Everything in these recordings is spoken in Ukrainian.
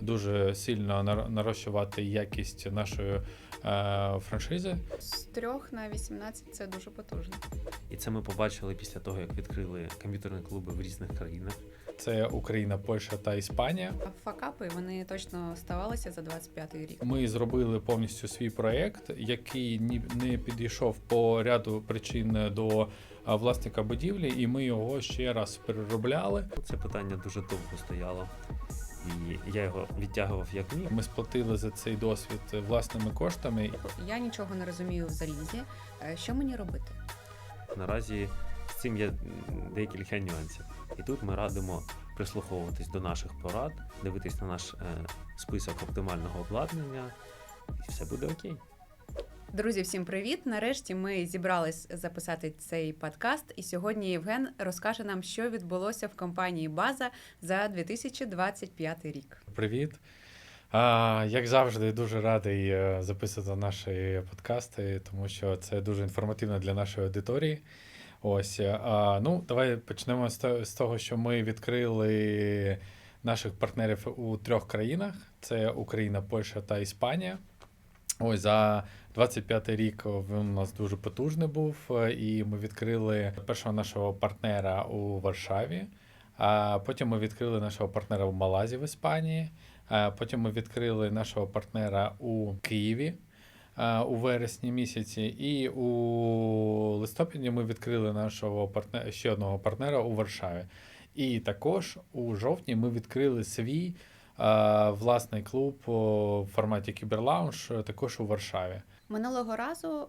дуже сильно нар- нарощувати якість нашої е, франшизи. З трьох на 18 це дуже потужно. І це ми побачили після того, як відкрили комп'ютерні клуби в різних країнах. Це Україна, Польща та Іспанія. Факапи вони точно ставалися за 25-й рік. Ми зробили повністю свій проєкт, який ні- не підійшов по ряду причин до власника будівлі, і ми його ще раз переробляли. Це питання дуже довго стояло, і я його відтягував як міг. Ми сплатили за цей досвід власними коштами. Я нічого не розумію в залізі. Е, Що мені робити? Наразі з цим є декілька нюансів. І тут ми радимо прислуховуватись до наших порад, дивитись на наш е, список оптимального обладнання, і все буде окей. Друзі, всім привіт! Нарешті ми зібрались записати цей подкаст, і сьогодні Євген розкаже нам, що відбулося в компанії База за 2025 рік. Привіт! А, як завжди, дуже радий е, записувати наші подкасти, тому що це дуже інформативно для нашої аудиторії. Ось, е, а, ну, давай почнемо з того, що ми відкрили наших партнерів у трьох країнах: це Україна, Польща та Іспанія. Ось за 25 рік він у нас дуже потужний був, е, і ми відкрили першого нашого партнера у Варшаві. А потім ми відкрили нашого партнера в Малазі в Іспанії. Потім ми відкрили нашого партнера у Києві а, у вересні місяці. І у листопаді ми відкрили нашого партнера, ще одного партнера у Варшаві. І також у жовтні ми відкрили свій а, власний клуб в форматі Кіберлаунж е, також у Варшаві. Минулого разу е,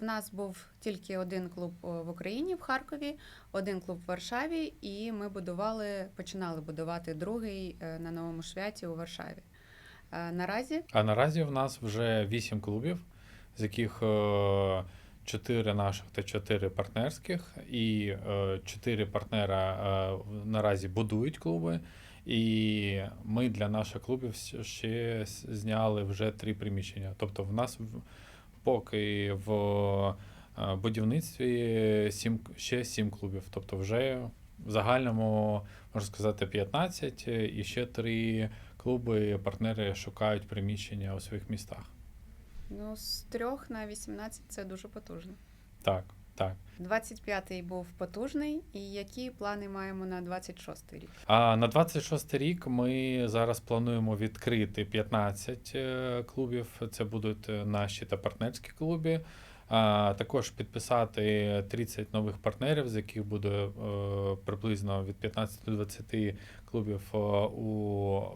в нас був тільки один клуб е, в Україні в Харкові, один клуб в Варшаві, і ми будували, починали будувати другий е, на новому швяті у Варшаві. Наразі А наразі в нас вже вісім клубів, з яких чотири наших та чотири партнерських, і чотири партнера наразі будують клуби. І ми для наших клубів ще зняли вже три приміщення. Тобто, в нас поки в е, будівництві сім, ще сім клубів. Тобто, вже в загальному можна сказати 15 е, і ще три клуби, партнери шукають приміщення у своїх містах. ну, з трьох на 18 це дуже потужно. Так, так. 25-й був потужний, і які плани маємо на 26-й рік? А на 26 рік ми зараз плануємо відкрити 15 е, клубів. Це будуть е, наші та партнерські клуби. А також підписати 30 нових партнерів, з яких буде е, приблизно від 15 до 20 клубів у,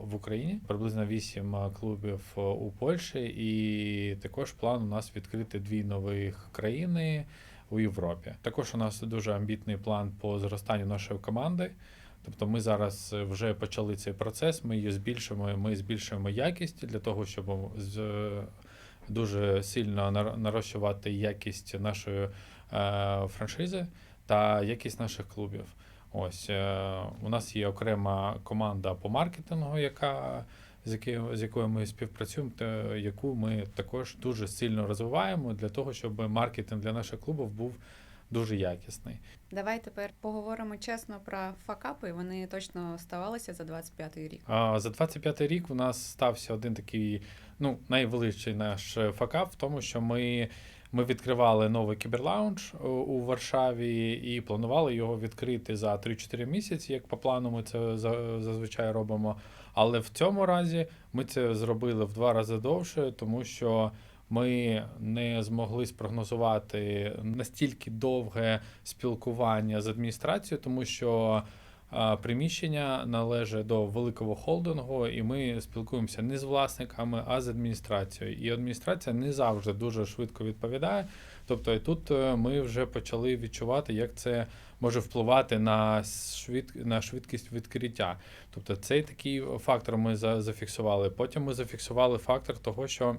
в Україні, приблизно 8 клубів у Польщі, і також план у нас відкрити дві нових країни у Європі. Також у нас дуже амбітний план по зростанню нашої команди. Тобто ми зараз е, вже почали цей процес, ми її збільшуємо, ми збільшуємо якість для того, щоб дуже сильно нар- нарощувати якість нашої е, франшизи та якість наших клубів. Ось е, у нас є окрема команда по маркетингу, яка з якою, з якою ми співпрацюємо, та яку ми також дуже сильно розвиваємо для того, щоб маркетинг для наших клубів був дуже якісний. Давай тепер поговоримо чесно про факапи. Вони точно ставалися за 25-й рік. А, За 25 рік у нас стався один такий ну, найвеличий наш факап в тому, що ми, ми відкривали новий кіберлаунж у- у Варшаві і планували його відкрити за 3-4 місяці, як по плану ми це зазвичай робимо. Але в цьому разі ми це зробили в два рази довше, тому що ми не змогли спрогнозувати настільки довге спілкування з адміністрацією, тому що приміщення належить до великого холдингу, і ми спілкуємося не з власниками, а з адміністрацією. І адміністрація не завжди дуже швидко відповідає. Тобто, тут е, ми вже почали відчувати, як це може впливати на швид... на швидкість відкриття. Тобто, цей такий фактор ми зафіксували. Потім ми зафіксували фактор того, що.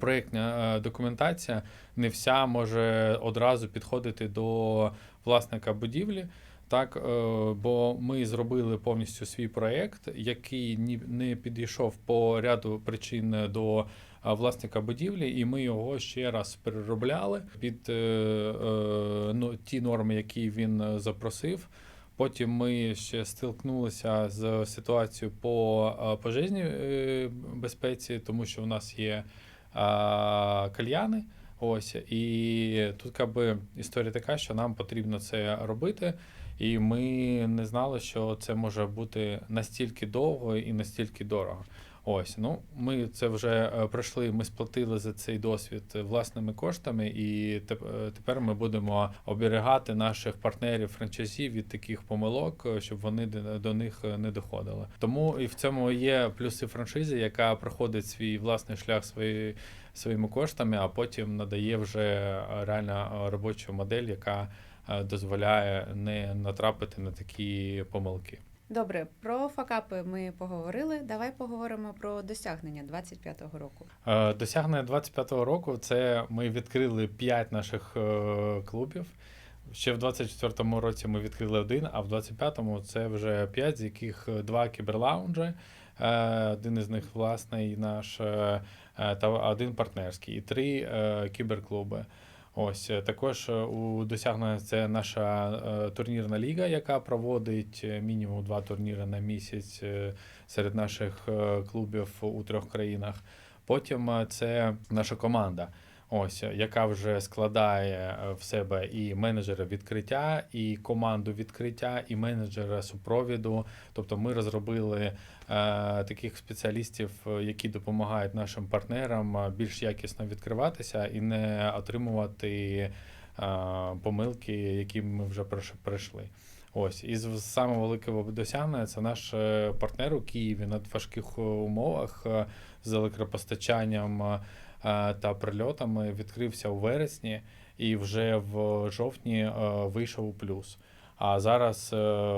Проєктна е, документація не вся може одразу підходити до власника будівлі. Так, е, бо ми зробили повністю свій проєкт, який не підійшов по ряду причин до власника будівлі, і ми його ще раз переробляли під е, е, ну, ті норми, які він е, запросив. Потім ми ще стикнулися з ситуацією по е, пожежній е, безпеці, тому що у нас є е, кальяни. Ось і тут якби історія така, що нам потрібно це робити. І ми не знали, що це може бути настільки довго і настільки дорого. Ось, ну ми це вже е, пройшли. Ми сплатили за цей досвід власними коштами, і е, тепер ми будемо оберігати наших партнерів франчайзів від таких помилок, е, щоб вони до- них е, не доходили. Тому і в цьому є плюси франшизи, яка проходить свій власний шлях свої, своїми коштами, а потім надає вже е, реально е, робочу модель, яка е, дозволяє не натрапити на такі помилки. Добре, про факапи ми поговорили. Давай поговоримо про досягнення 25-го року. Е, Досягнення 25-го року це ми відкрили 5 наших е, клубів. Ще в 24-му році ми відкрили один, а в 25-му це вже 5, з яких два кіберлаунджі. Е, Один із них власний наш, е, е, та один партнерський, і три е, кіберклуби. Ось е, також е, у досягнення це наша е, турнірна ліга, яка проводить мінімум два турніри на місяць серед наших клубів у трьох країнах. Потім це наша команда, ось яка вже складає е, в себе і менеджера відкриття, і команду відкриття, і менеджера супровіду. Тобто ми розробили е, таких спеціалістів, е, які допомагають нашим партнерам е, більш якісно відкриватися і не отримувати е, помилки, які ми вже пройш- пройшли. Ось і з саме великого досягнення це наш партнер у Києві на важких умовах з електропостачанням та прильотами відкрився у вересні і вже в жовтні е, вийшов у плюс. А зараз е,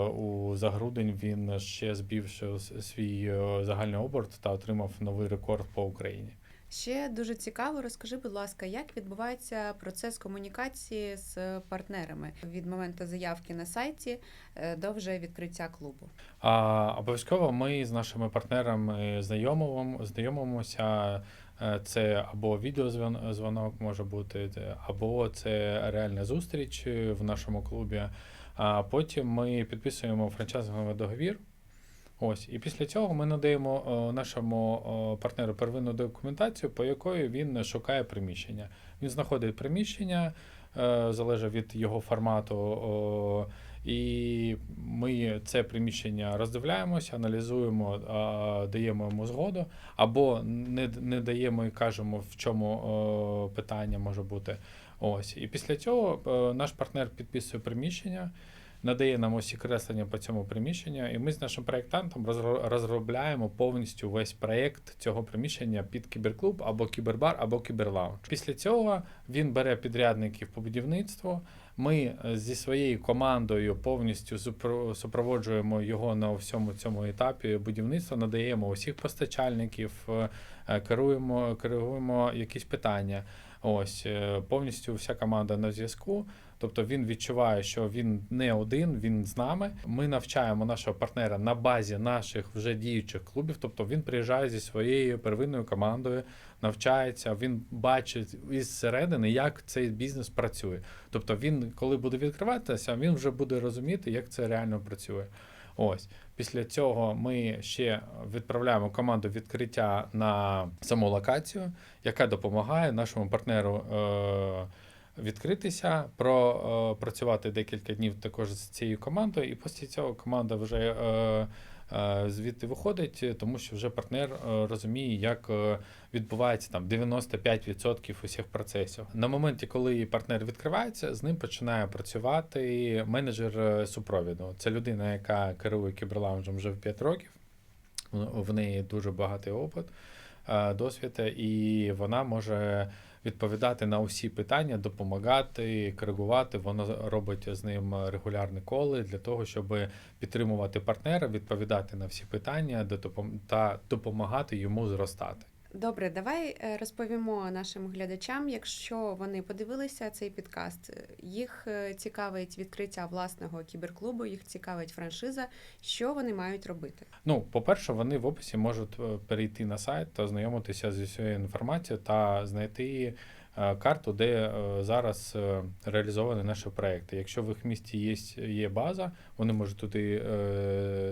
у за грудень він ще збільшив свій е, загальний оберт та отримав новий рекорд по Україні. Ще дуже цікаво, розкажи, будь ласка, як відбувається процес комунікації з партнерами від моменту заявки на сайті е, до вже відкриття клубу. А, обов'язково ми з нашими партнерами знайомимо, знайомимося. Е, Це або відеозвонок може бути, або це реальна зустріч е, в нашому клубі. А потім ми підписуємо франчайзинговий договір. Ось, і після цього ми надаємо е, нашому партнеру первинну документацію, по якої він шукає приміщення. Він знаходить приміщення, залежить від його формату. І ми це приміщення роздивляємося, аналізуємо, даємо йому згоду, або не, не даємо і кажемо, в чому питання може бути. Ось. І після цього е, наш партнер підписує приміщення, надає нам усі креслення по цьому приміщенню, і ми з нашим проєктантом розро- розробляємо повністю весь проєкт цього приміщення під кіберклуб або кібербар, або кіберлаунж. Після цього він бере підрядників по будівництву. Ми е, зі своєю командою повністю супроводжуємо його на всьому цьому етапі будівництва, надаємо усіх постачальників, е, е, керуємо, керуємо якісь питання. Ось повністю вся команда на зв'язку. Тобто він відчуває, що він не один, він з нами. Ми навчаємо нашого партнера на базі наших вже діючих клубів. Тобто він приїжджає зі своєю первинною командою, навчається, він бачить із середини, як цей бізнес працює. Тобто він, коли буде відкриватися, він вже буде розуміти, як це реально працює. Ось після цього ми ще відправляємо команду відкриття на саму локацію, яка допомагає нашому партнеру е- відкритися, про, е- декілька днів також з цією командою, і після цього команда вже е- е, звідти виходить, тому що вже партнер розуміє, як відбувається там 95% усіх процесів. На моменті, коли партнер відкривається, з ним починає працювати менеджер супровіду. Це людина, яка керує кіберлаунжем вже в 5 років. В- неї дуже багатий опит, досвід, і вона може відповідати на усі питання, допомагати, коригувати. Воно робить з ним регулярні коли для того, щоб підтримувати партнера, відповідати на всі питання та допомагати йому зростати. Добре, давай е, розповімо нашим глядачам, якщо вони подивилися цей підкаст, е, їх е, цікавить відкриття власного кіберклубу, їх цікавить франшиза. Що вони мають робити? Ну, по-перше, вони в описі можуть перейти на сайт та ознайомитися зі всією інформацією та знайти карту, де зараз реалізовані наші проекти. Якщо в їх місті є, є база, вони можуть туди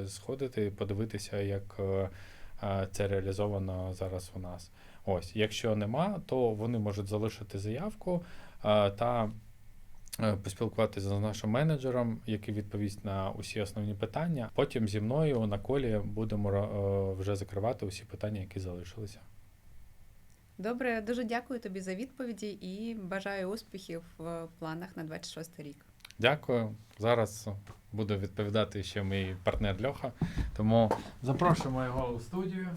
сходити, подивитися, як це реалізовано зараз у нас. Ось, якщо нема, то вони можуть залишити заявку та е, поспілкуватися з нашим менеджером, який відповість на усі основні питання. Потім зі мною на колі будемо е, вже закривати усі питання, які залишилися. Добре, дуже дякую тобі за відповіді і бажаю успіхів в планах на 26 рік. Дякую. Зараз буде відповідати ще мій партнер Льоха. Тому запрошуємо його у студію.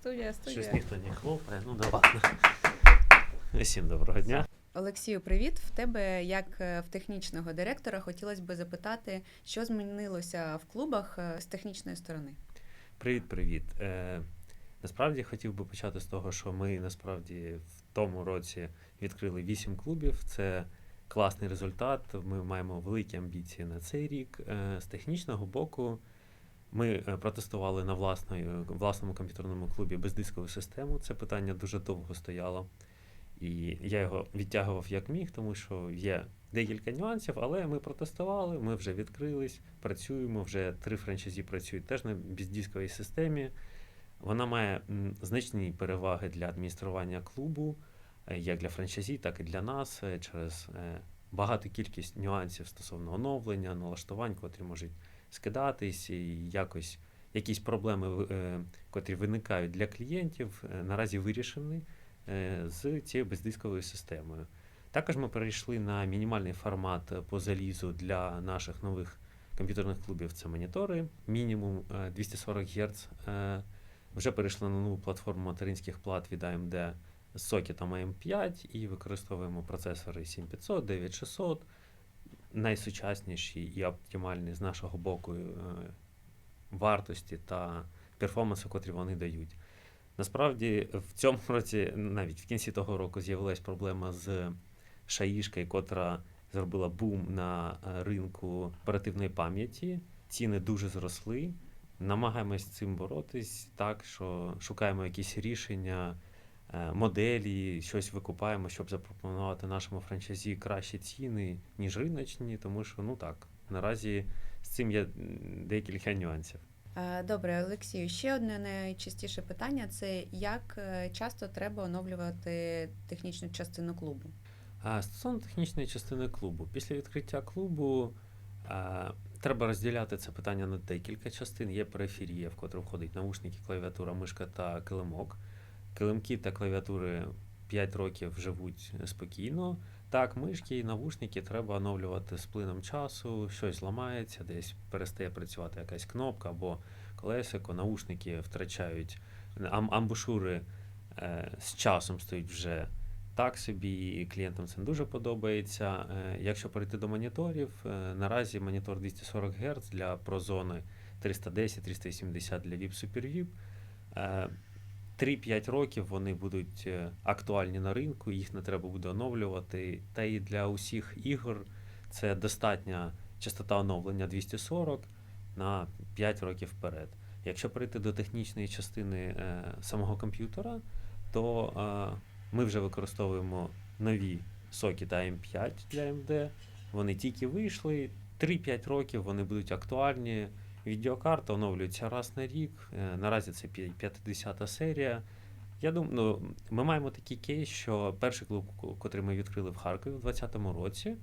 Студія, студія. Щось ніхто не хлопає, ну да ладно. Всім доброго дня. Олексію, привіт. В тебе, як е, в технічного директора, хотілося б запитати, що змінилося в клубах е, з технічної сторони. Привіт, привіт. Е, насправді хотів би почати з того, що ми насправді в тому році відкрили 8 клубів. Це класний результат. Ми маємо великі амбіції на цей рік. Е, з технічного боку, ми е, протестували на власною, власному комп'ютерному клубі бездискову систему. Це питання дуже довго стояло. І я його відтягував як міг, тому що є декілька нюансів, але ми протестували, ми вже відкрились, працюємо. Вже три франчайзі працюють теж на бездисковій системі. Вона має значні переваги для адміністрування клубу, як для франчайзі, так і для нас, е, через е, багату кількість нюансів стосовно оновлення, налаштувань, котрі можуть скидатись, і якось якісь проблеми, е, котрі виникають для клієнтів, наразі вирішені з цією бездисковою системою. Також ми перейшли на мінімальний формат по залізу для наших нових комп'ютерних клубів. Це монітори, мінімум е, 240 Гц. Вже перейшли на нову платформу материнських плат від AMD сокетом AM5 і використовуємо процесори 7500, 9600, найсучасніші і оптимальні з нашого боку е, вартості та перформансу, котрі вони дають. Насправді, в цьому році, навіть в кінці того року, з'явилась проблема з шаїшкою, котра зробила бум на е, ринку оперативної пам'яті. Ціни дуже зросли. Намагаємось цим боротись так, що шукаємо якісь рішення, моделі, щось викупаємо, щоб запропонувати нашому франчайзі кращі ціни, ніж риночні, тому що ну так, наразі з цим є декілька нюансів. Е, Добре, Олексію, ще одне найчастіше питання це як е, часто треба оновлювати технічну частину клубу. Стосовно технічної частини клубу, після відкриття клубу а, треба розділяти це питання на декілька частин. Є периферія, в котру входить наушники, клавіатура, мишка та килимок. Килимки та клавіатури 5 років живуть спокійно. Так, мишки і навушники треба оновлювати з плином часу, щось ламається, десь перестає працювати якась кнопка або колесико, наушники втрачають ам- амбушури е, з часом стають вже так собі, і клієнтам це не дуже подобається. Е, Якщо перейти до моніторів, е, наразі монітор 240 Гц для прозони 310-380 для VIP Super VIP. Е, 3-5 років вони будуть е, актуальні на ринку, їх не треба буде оновлювати. Та і для усіх ігор це достатня частота оновлення 240 на 5 років вперед. Якщо перейти до технічної частини е, самого комп'ютера, то е, ми вже використовуємо нові соки та M5 для AMD. Вони тільки вийшли. 3-5 років вони будуть актуальні. Відеокарта оновлюється раз на рік. Е, Наразі це пі- 50 серія. Я думаю, ну, ми маємо такий кейс, що перший клуб, ко- котрий ми відкрили в Харкові у 2020 році.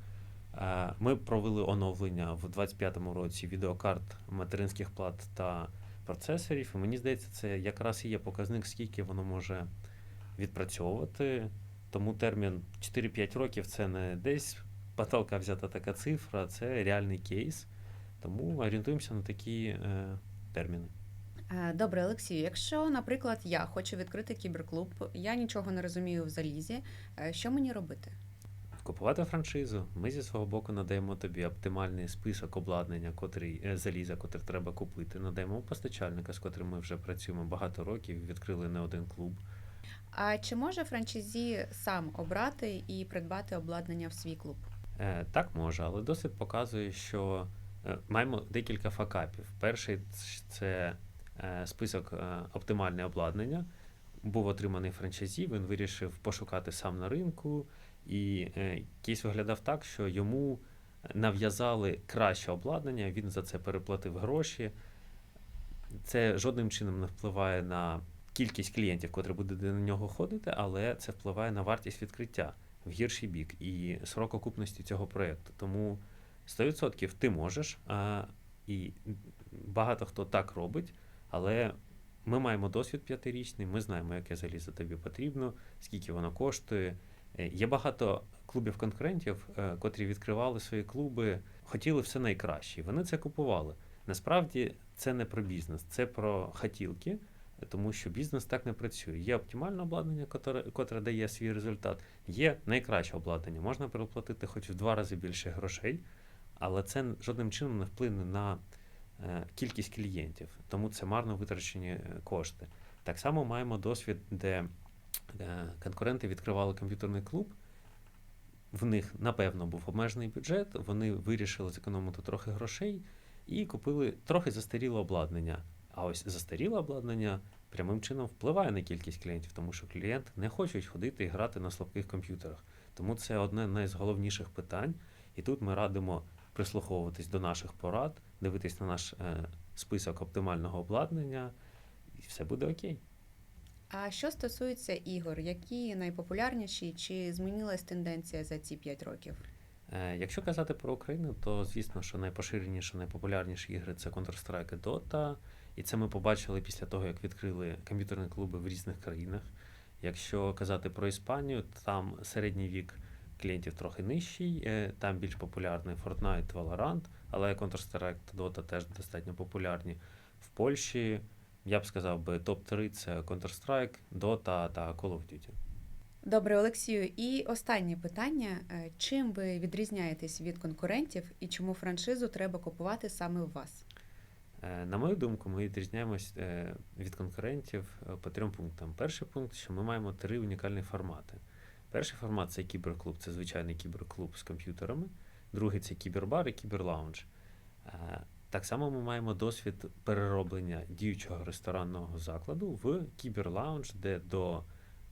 е, Ми провели оновлення в 2025 році відеокарт материнських плат та процесорів. І мені здається, це якраз і є показник, скільки воно може відпрацьовувати. Тому термін 4-5 років це не десь потолка взята така цифра, це реальний кейс. Тому орієнтуємося на такі е, терміни. Е, Добре, Олексію, якщо, наприклад, я хочу відкрити кіберклуб, я нічого не розумію в залізі, е, що мені робити? Купувати франшизу. Ми зі свого боку надаємо тобі оптимальний список обладнання, котрий е, заліза, котре треба купити. Надаємо постачальника, з котрим ми вже працюємо багато років, відкрили не один клуб. А чи може франчайзі сам обрати і придбати обладнання в свій клуб? Так може, але досвід показує, що маємо декілька факапів. Перший це е, список е, оптимальне обладнання. був отриманий франчайзі, він вирішив пошукати сам на ринку, і е, кейс виглядав так, що йому нав'язали краще обладнання, він за це переплатив гроші. Це жодним чином не впливає на кількість клієнтів, котрі буде до нього ходити, але це впливає на вартість відкриття в гірший бік і срок окупності цього проєкту. Тому 100% ти можеш, а, і багато хто так робить, але ми маємо досвід п'ятирічний, ми знаємо, яке залізо тобі потрібно, скільки воно коштує. Е, Є багато клубів-конкурентів, е, котрі відкривали свої клуби, хотіли все найкраще, вони це купували. Насправді це не про бізнес, це про хотілки, тому що бізнес так не працює. Є оптимальне обладнання, котре, котре дає свій результат, є найкраще обладнання. Можна переплатити хоч в два рази більше грошей, але це жодним чином не вплине на е, кількість клієнтів, тому це марно витрачені е, кошти. Так само маємо досвід, де е, конкуренти відкривали комп'ютерний клуб. В них, напевно, був обмежений бюджет, вони вирішили зекономити трохи грошей і купили трохи застаріле обладнання. А ось застаріле обладнання прямим чином впливає на кількість клієнтів, тому що клієнти не хочуть ходити і грати на слабких комп'ютерах. Тому це одне з найголовніших питань. І тут ми радимо прислуховуватись до наших порад, дивитись на наш е, список оптимального обладнання, і все буде окей. А що стосується ігор, які найпопулярніші, чи змінилась тенденція за ці 5 років? Е, Якщо казати про Україну, то звісно, що найпоширеніші, найпопулярніші ігри це Counter-Strike і Dota. І це ми побачили після того, як відкрили комп'ютерні клуби в різних країнах. Якщо казати про Іспанію, там середній вік клієнтів трохи нижчий, е, там більш популярний Fortnite, Valorant, але Counter-Strike та Dota теж достатньо популярні. В Польщі, я б сказав би, топ-3 це Counter-Strike, Dota та Call of Duty. Добре, Олексію, і останнє питання: Е, чим ви відрізняєтесь від конкурентів і чому франшизу треба купувати саме у вас? Е, На мою думку, ми відрізняємось від конкурентів по трьом пунктам. Перший пункт, що ми маємо три унікальні формати. Перший формат це кіберклуб, це звичайний кіберклуб з комп'ютерами. Другий це кібербар і кіберлаунж. Е, Так само ми маємо досвід перероблення діючого ресторанного закладу в кіберлаунж, де до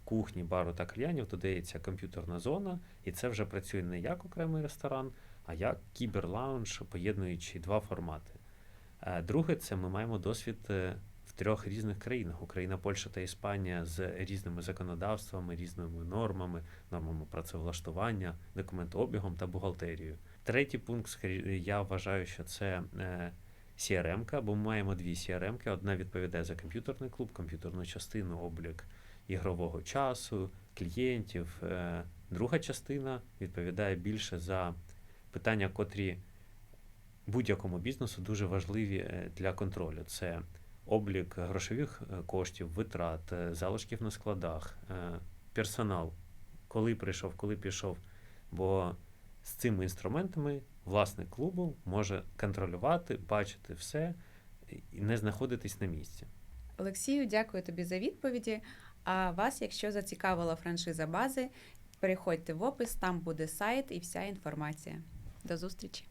кухні, бару та кальянів додається комп'ютерна зона, і це вже працює не як окремий ресторан, а як кіберлаунж, поєднуючи два формати. Е, Друге, це ми маємо досвід е, трьох різних країнах: Україна, Польща та Іспанія з різними законодавствами, різними нормами, нормами працевлаштування, документообігом та бухгалтерією. Третій пункт, я вважаю, що це е, CRM-ка, бо ми маємо дві CRM-ки. Одна відповідає за комп'ютерний клуб, комп'ютерну частину, облік ігрового часу, клієнтів. Е, Друга частина відповідає більше за питання, котрі будь-якому бізнесу дуже важливі е, для контролю. Це облік грошових е, коштів, витрат, е, залишків на складах, е, персонал, коли прийшов, коли пішов. Бо з цими інструментами власник клубу може контролювати, бачити все і не знаходитись на місці. Олексію, дякую тобі за відповіді. А вас, якщо зацікавила франшиза бази, переходьте в опис, там буде сайт і вся інформація. До зустрічі!